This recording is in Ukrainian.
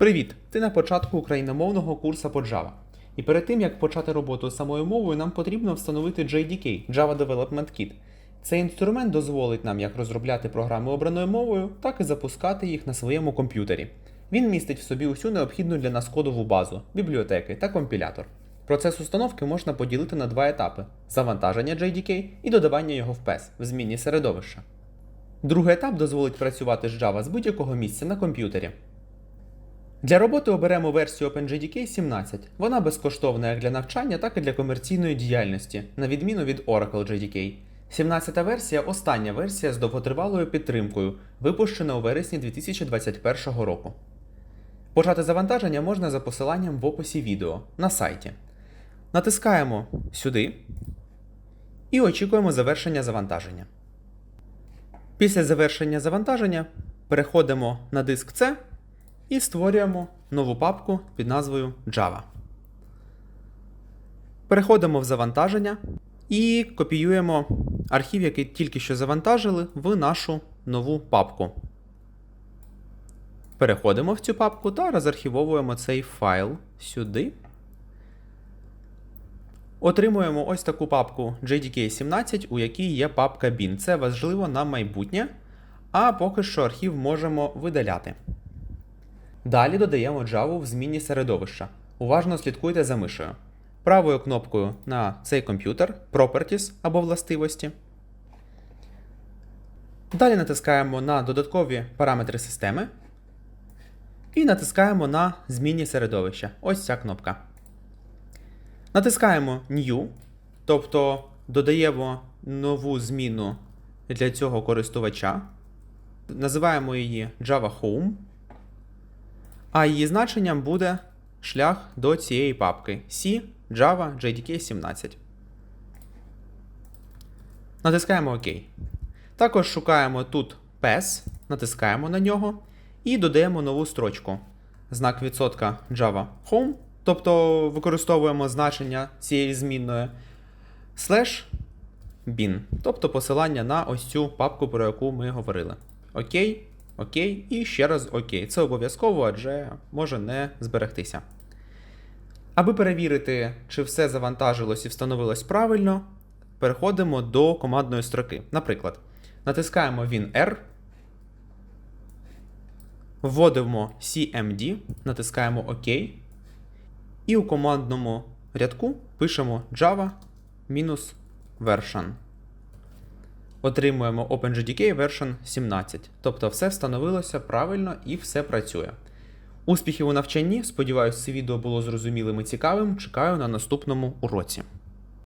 Привіт! Ти на початку україномовного курсу по Java. І перед тим як почати роботу з самою мовою, нам потрібно встановити JDK Java Development Kit. Цей інструмент дозволить нам як розробляти програми обраною мовою, так і запускати їх на своєму комп'ютері. Він містить в собі усю необхідну для нас кодову базу, бібліотеки та компілятор. Процес установки можна поділити на два етапи: завантаження JDK і додавання його в PES в змінні середовища. Другий етап дозволить працювати з Java з будь-якого місця на комп'ютері. Для роботи оберемо версію OpenJDK 17. Вона безкоштовна як для навчання, так і для комерційної діяльності, на відміну від Oracle JDK. 17-та версія остання версія з довготривалою підтримкою, випущена у вересні 2021 року. Почати завантаження можна за посиланням в описі відео на сайті. Натискаємо сюди і очікуємо завершення завантаження. Після завершення завантаження переходимо на диск C і створюємо нову папку під назвою Java. Переходимо в завантаження і копіюємо архів, який тільки що завантажили, в нашу нову папку. Переходимо в цю папку та розархівовуємо цей файл сюди. Отримуємо ось таку папку JDK17, у якій є папка bin. Це важливо на майбутнє, а поки що архів можемо видаляти. Далі додаємо Java в змінні середовища. Уважно слідкуйте за мишею. Правою кнопкою на цей комп'ютер Properties або властивості. Далі натискаємо на додаткові параметри системи. І натискаємо на змінні середовища. Ось ця кнопка. Натискаємо New, тобто додаємо нову зміну для цього користувача. Називаємо її Java Home. А її значенням буде шлях до цієї папки C Java JDK 17. Натискаємо ОК. Також шукаємо тут PES, натискаємо на нього і додаємо нову строчку. Знак відсотка Java Home, тобто використовуємо значення цієї змінної slash bin, тобто посилання на ось цю папку, про яку ми говорили. Окей. Окей, і ще раз окей. Це обов'язково, адже може не зберегтися. Аби перевірити, чи все завантажилось і встановилось правильно, переходимо до командної строки. Наприклад, натискаємо WinR, вводимо CMD, натискаємо ОК, і у командному рядку пишемо Java-version отримуємо OpenJDK version 17. Тобто все встановилося правильно і все працює. Успіхів у навчанні. Сподіваюсь, це відео було зрозумілим і цікавим. Чекаю на наступному уроці.